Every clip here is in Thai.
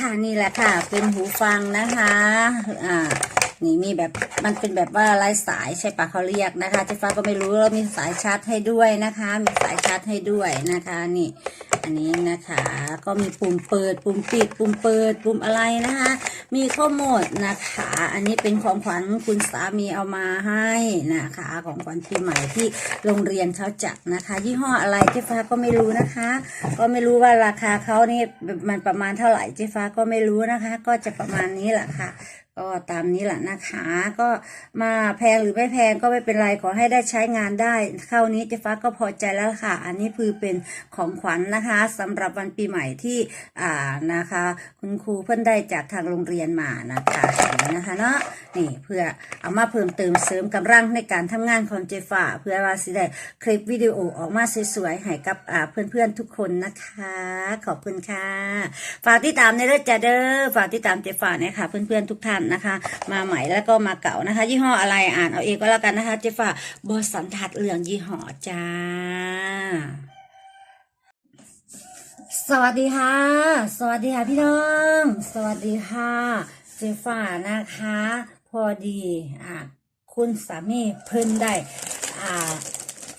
ค่ะนี่แหละค่ะ เป็นหูฟังนะคะ อ่า นี่มีแบบมันเป็นแบบว่าไร้สายใช่ปะเขาเรียกนะคะเจ๊ฟ้าก็ไม่รู้แล้วมีสายชาร์จให้ด้วยนะคะ มีสายชาร์จให้ด้วยนะคะ นี่ อันนี้นะคะ ก็มีปุ่มเปิด ปุ่มปิด ปุ่มเปิด ปุ่มอะไรนะคะ มีข้อมูลนะคะ อันนี้เป็นของขวัญคุณสามีเอามาให้นะคะ ของขวัญปีใหม่ที่โรงเรียนเขาจัดนะคะ ยี่ห้ออะไรเจ๊ฟ้าก็ไม่รู้นะคะ ก็ไม่รู้ว่าราคาเขานี่มันประมาณเท่าไหร่เจ๊ฟ้าก็ไม่รู้นะคะ ก็จะประมาณนี้แหละค่ะ ก็ตามนี้แหละนะคะ ก็มาแพงหรือไม่แพงก็ไม่เป็นไรขอให้ได้ใช้งานได้เข้านี้เจ๊ฟ้าก็พอใจแล้วค่ะ อันนี้คือเป็นของขวัญนะคะสำหรับวันปีใหม่ที่อ่านะคะ คุณครูเพิ่นได้จากทางโรงเรียนมานะคะนี้นะคะเนาะนี่เพื่อเอามาเพิ่มเติมเสริมกำลังในการทำงานของเจฟ้าเพื่อว่าสิได้คลิปวิดีโอออกมาสวยๆให้กับอ่าเพื่อนๆทุกคนนะคะ ขอบคุณค่ะฝากติดตามในเด้อจ้าเด้อฝากติดตามเจฟ้านี่ยค่ะเพื่อนๆทุกท่านนะคะ มาใหม่แล้วก็มาเก่านะคะ ยี่ห้ออะไรอ่านเอาเองก็แล้วกันนะคะเจฟ้าบอสันทัดเหลืองยี่ห้อจ้า สวัสดีค่ะ สวัสดีค่ะพี่น้อง สวัสดีค่ะเจฟ้านะคะ พอดีอ่าคุณสามีเพิ่นได้อ่า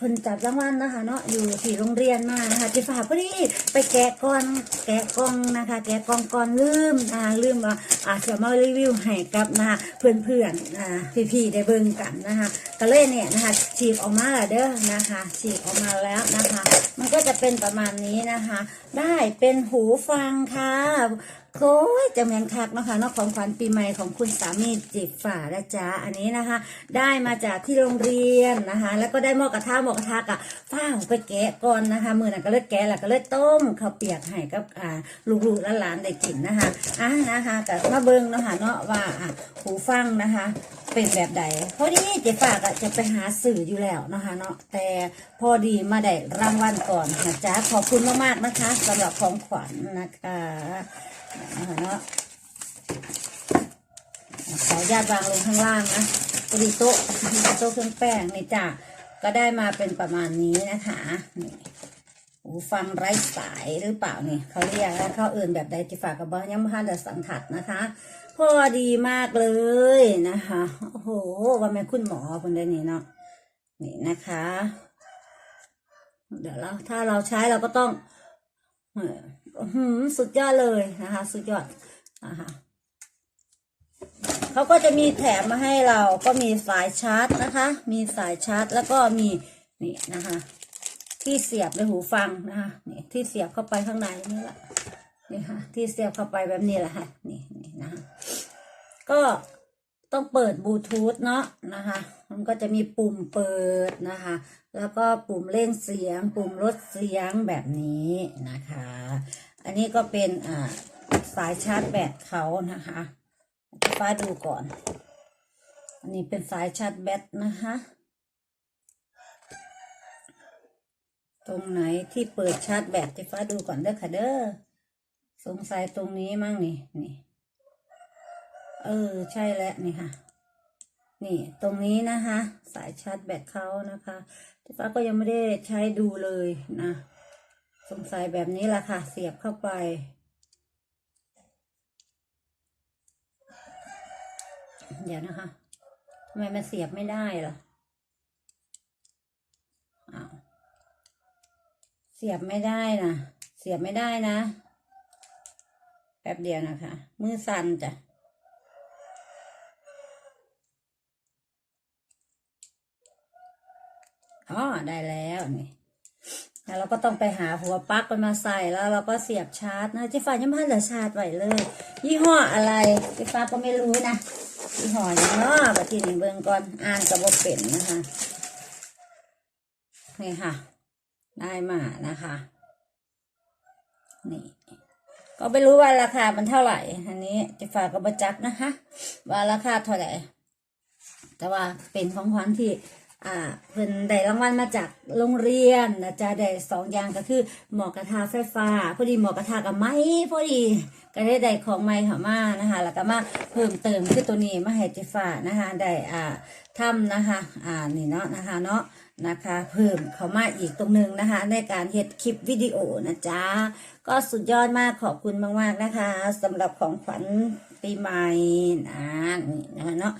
พิ่นจับรางวัลนะคะ เนาะอยู่ที่โรงเรียนมานะคะเจฟ้าพอดีไปแกะกล่อนแกะกล่องนะคะ แกะกล่องก่อนลืมนะคะลืมว่าอาจจะมารีวิวให้กับนะคะเพื่อนๆอ่าพี่ๆได้เบิ่งกันนะคะ ก็เลยเนี่ยนะคะฉีกออกมาแล้วเด้อนะคะฉีกออกมาแล้วนะคะ มันก็จะเป็นประมาณนี้นะคะ ได้เป็นหูฟังค่ะโค้ยจะแมนคักนะคะนอกของขวัญปีใหม่ของคุณสามีจิบฝ่านะจ๊ะอันนี้นะคะ ได้มาจากที่โรงเรียนนะคะ แล้วก็ได้หม้อกระทะหม้อกระทะกับฝ้าไปแกะก่อนนะคะ มือนั้นก็เลยแกะแล้วก็เลยต้มข้าวเปียกให้กับอ่าลูกๆและหลานได้กินนะคะอะนะคะกับมาเบิ้งเนาะคะเนาะว่าอะหูฟังนะคะ เป็นแบบใดพอดีเจ๊ฝากอะจะไปหาสื่ออยู่แล้วนะคะเนาะแต่พอดีมาได้รางวัลก่อนนะจ๊ะขอบคุณมากๆนะคะสำหรับของขวัญนะคะนะคะเนาะขอญาตวางลงข้างล่างนะพอดีโต๊ะโต๊ะเครื่องแป้งนี่จ้ะก็ได้มาเป็นประมาณนี้นะคะนี่หูฟังไร้สายหรือเปล่านี่เขาเรียกแล้วเขาเอื่นแบบใดจิฝากกับบอยังไม่ทันจะสังถัดนะคะ พอดีมากเลยนะคะ โอ้โหว่าแม่คุณหมอคนได้นี่เนาะนี่นะคะ เดี๋ยวเราถ้าเราใช้เราก็ต้องหือสุดยอดเลยนะคะ สุดยอดนะคะเขาก็จะมีแถมมาให้เราก็มีสายชาร์จนะคะ มีสายชาร์จแล้วก็มีนี่นะคะ ที่เสียบในหูฟังนะคะนี่ที่เสียบเข้าไปข้างในนี่แหละนี่ค่ะ ที่เสียบเข้าไปแบบนี้แหละค่ะ นี่ ก็ต้องเปิดบลูทูธเนาะนะคะ มันก็จะมีปุ่มเปิดนะคะ แล้วก็ปุ่มเล่นเสียง ปุ่มลดเสียงแบบนี้นะคะ อันนี้ก็เป็นอ่าสายชาร์จแบตเขานะคะฟ้าดูก่อน อันนี้เป็นสายชาร์จแบตนะคะ ตรงไหนที่เปิดชาร์จแบตจะฟ้าดูก่อนเด้อค่ะเด้อ สงสัยตรงนี้มั่งนี่นี่ เออ ใช่แล้วนี่ค่ะ นี่ตรงนี้นะคะ สายชาร์จแบตเขานะคะที่ฟ้าก็ยังไม่ได้ใช้ดูเลยนะ สงสัยแบบนี้แหละค่ะ เสียบเข้าไป เดี๋ยวนะคะทำไมมันเสียบไม่ได้ล่ะอ้าวเสียบไม่ได้นะเสียบไม่ได้นะแป๊บเดียวนะคะ มือสั่นจ้ะ อ๋อได้แล้วนี่แล้วเราก็ต้องไปหาหัวปลั๊กมันมาใส่แล้วเราก็เสียบชาร์จนะเจ๊ฟ้ายังไม่เหลือชาร์จไว้เลย ยี่ห้ออะไรเจ๊ฟ้าก็ไม่รู้นะยี่ห้ออย่างเนาะบัดทีนี้เบิ่งก่อนอ่านกับว่าเป็นนะคะนี่ค่ะ ได้มานะคะ นี่ก็ไม่รู้ว่าราคามันเท่าไหร่ อันนี้เจ๊ฟ้าก็ประจักนะคะ ว่าราคาเท่าไหร่ แต่ว่าเป็นของขวัญที่ อ่าเพิ่นได้รางวัลมาจากโรงเรียนนะจ๊ะได้สองอย่างก็คือหมอกระทาไฟฟ้า พอดีหมอกระทากับไม้พอดีก็ได้ได้ของไม้เขามานะคะ แล้วก็มาเพิ่มเติมคือตัวนี้มาให้เจฟ้านะคะได้อ่าทำนะคะ อ่านี่เนาะนะคะเนาะนะคะเพิ่มเข้ามาอีกตรงหนึงนะคะ ในการเฮ็ดคลิปวิดีโอนะจ๊ะก็สุดยอดมากขอบคุณมากๆนะคะสำหรับของขวัญ ปีใหม่นะนี่นะคะเนาะ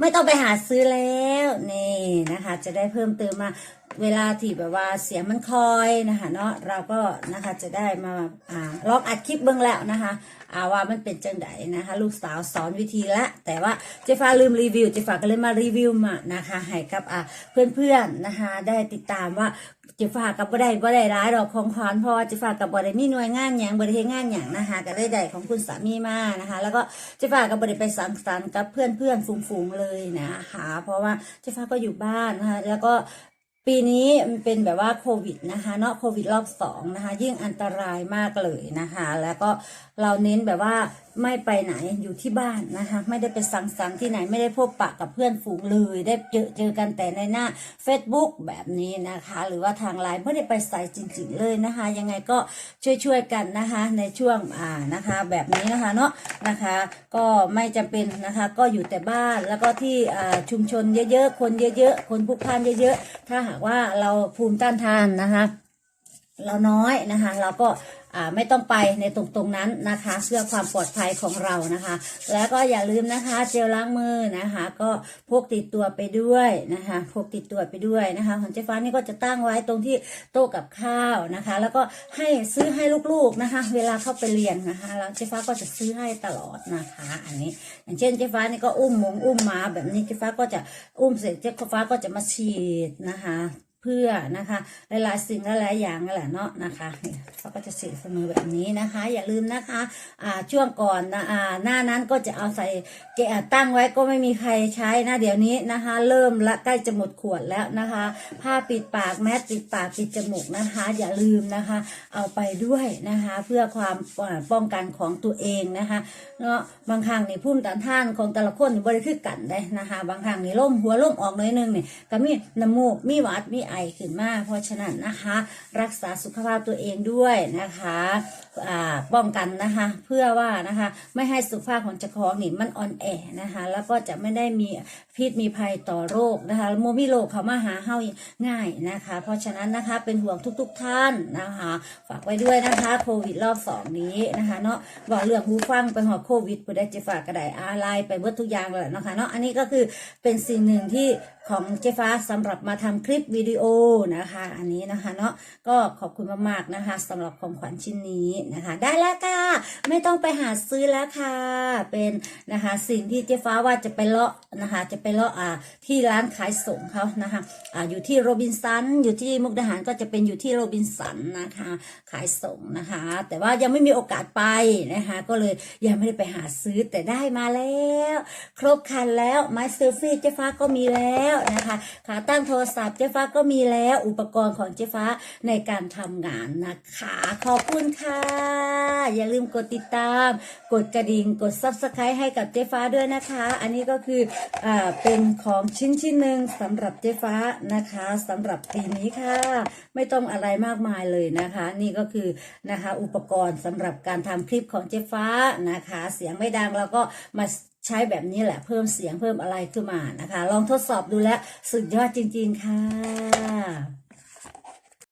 ไม่ต้องไปหาซื้อแล้วนี่นะคะ จะได้เพิ่มเติมมาเวลาที่แบบว่าเสียงมันคอยนะคะเนาะเราก็นะคะจะได้มาอ่าลองอัดคลิปเบื้องแล้วนะคะอาว่ามันเป็นจังไดนะคะ ลูกสาวสอนวิธีละ แต่ว่าเจฟ้าลืมรีวิวเจฟ้าก็เลยมารีวิวมานะคะให้กับอ่าเพื่อนๆนะคะ ได้ติดตามว่า จะฝากกับบ่ได้บ่ได้ร้ายดอกของขวัญพราะว่าจะฝากกับบ่ได้มีหน่วยงานหยังบ่ได้เฮ็ดงานหยังนะคะก็เลยได้ของคุณสามีมานะคะ แล้วก็เจะฝากกับบ่ได้ไปสังสรรค์กับเพื่อนเพื่อนๆฝูงๆเลยนะคะ เพราะว่าเจะฝากก็อยู่บ้านนะคะ แล้วก็ปีนี้มันเป็นแบบว่าโควิดนะคะเนาะโควิดรอบสองนะคะ ยิ่งอันตรายมากเลยนะคะ แล้วก็เราเน้นแบบว่า ไม่ไปไหนอยู่ที่บ้านนะคะ ไม่ได้ไปสังสรรค์ที่ไหนไม่ได้พบปะกับเพื่อนฝูงเลย ได้เจอเจอกันแต่ในหน้า Facebook แบบนี้นะคะ หรือว่าทางไลน์ไม่ได้ไปใส่จริง ๆ เลยนะคะ ยังไงก็ช่วยๆกันนะคะ ในช่วงอ่านะคะ แบบนี้นะคะเนาะนะคะ ก็ไม่จำเป็นนะคะ ก็อยู่แต่บ้านแล้วก็ที่อ่าชุมชนเยอะๆคนเยอะๆคนพลุกพล่านเยอะๆถ้าหากว่าเราภูมิต้านทานนะคะ เราน้อยนะคะ เราก็ไม่ต้องไปในตรงตรงนั้นนะคะเพื่อความปลอดภัยของเรานะคะ แล้วก็อย่าลืมนะคะเจลล้างมือนะคะ ก็พกติดตัวไปด้วยนะคะพกติดตัวไปด้วยนะคะของเจ๊ฟ้านี่ก็จะตั้งไว้ตรงที่โต๊ะกับข้าวนะคะ แล้วก็ให้ซื้อให้ลูกๆนะคะ เวลาเข้าไปเรียนนะคะแล้วเจ๊ฟ้าก็จะซื้อให้ตลอดนะคะ อันนี้ อย่างเช่นเจ๊ฟ้านี่ก็อุ้มมงอุ้มมาแบบนี้เจ๊ฟ้าก็จะอุ้มเสร็จเจ๊ฟ้าก็จะมาฉีดนะคะ เพื่อนะคะหลายๆสิ่งหลายๆอย่างนั่นแหละเนาะนะคะเขาก็จะเสียเสมอแบบนี้นะคะ อย่าลืมนะคะอ่าช่วงก่อนนะอ่าหน้านั้นก็จะเอาใส่เกะตั้งไว้ก็ไม่มีใครใช้นะเดี๋ยวนี้นะคะ เริ่มละใกล้จะหมดขวดแล้วนะคะ ผ้าปิดปากแมสปิดปากปิดจมูกนะคะ อย่าลืมนะคะ เอาไปด้วยนะคะ เพื่อความป้องกันของตัวเองนะคะเนาะบางครั้งนี่พุ่มต้านท่านของแต่ละคนบริคือกันได้นะคะ บางครั้งนี่ล่มหัวล่มออกน้อยนึงเนี่ยก็มีน้ำมูกมีหวัดมีไอขึ้นมากเพราะฉะนั้นนะคะ รักษาสุขภาพตัวเองด้วยนะคะป้องกันนะคะ เพื่อว่านะคะไม่ให้สุขภาพของเจ้าของนี่มันอ่อนแอนะคะ แล้วก็จะไม่ได้มีพิษมีภัยต่อโรคนะคะโมมีโรคเขามาหาเฮาง่ายนะคะ เพราะฉะนั้นนะคะเป็นห่วงทุก ๆท่านนะคะ ฝากไว้ด้วยนะคะโควิดรอบสองนี้นะคะเนาะบอกเรื่องหูฟังไปหอโควิดผู้ใดจะฝากกระไดอะไรไปเบิดทุกอย่างเลยนะคะเนาะอันนี้ก็คือเป็นสิ่งหนึ่งที่ ของเจฟ้าสำหรับมาทำคลิปวิดีโอนะคะ อันนี้นะคะเนาะก็ขอบคุณมากๆนะคะสำหรับของขวัญชิ้นนี้นะคะ ได้แล้วค่ะ ไม่ต้องไปหาซื้อแล้วค่ะ เป็นนะคะสิ่งที่เจฟ้าว่าจะไปเลาะนะคะ จะไปเลาะอ่าที่ร้านขายส่งเขานะคะอ่าอยู่ที่โรบินสันอยู่ที่มุกดาหารก็จะเป็นอยู่ที่โรบินสันนะคะ ขายส่งนะคะ แต่ว่ายังไม่มีโอกาสไปนะคะ ก็เลยยังไม่ได้ไปหาซื้อแต่ได้มาแล้ว ครบคันแล้วไม้เซลฟี่เจฟ้าก็มีแล้วนะคะ ขาตั้งโทรศัพท์เจ๊ฟ้าก็มีแล้วอุปกรณ์ของเจ๊ฟ้าในการทำงานนะคะ ขอบคุณค่ะ อย่าลืมกดติดตาม กดกระดิ่งกด subscribe ให้กับเจ๊ฟ้าด้วยนะคะ อันนี้ก็คืออ่าเป็นของชิ้นชิ้นหนึ่งสำหรับเจ๊ฟ้านะคะสำหรับปีนี้ค่ะ ไม่ต้องอะไรมากมายเลยนะคะ นี่ก็คือนะคะอุปกรณ์สำหรับการทำคลิปของเจ๊ฟ้านะคะ เสียงไม่ดังแล้วก็มา ใช้แบบนี้แหละเพิ่มเสียงเพิ่มอะไรขึ้นมานะคะ ลองทดสอบดูแล้วสุดยอดจริง ๆ ค่ะ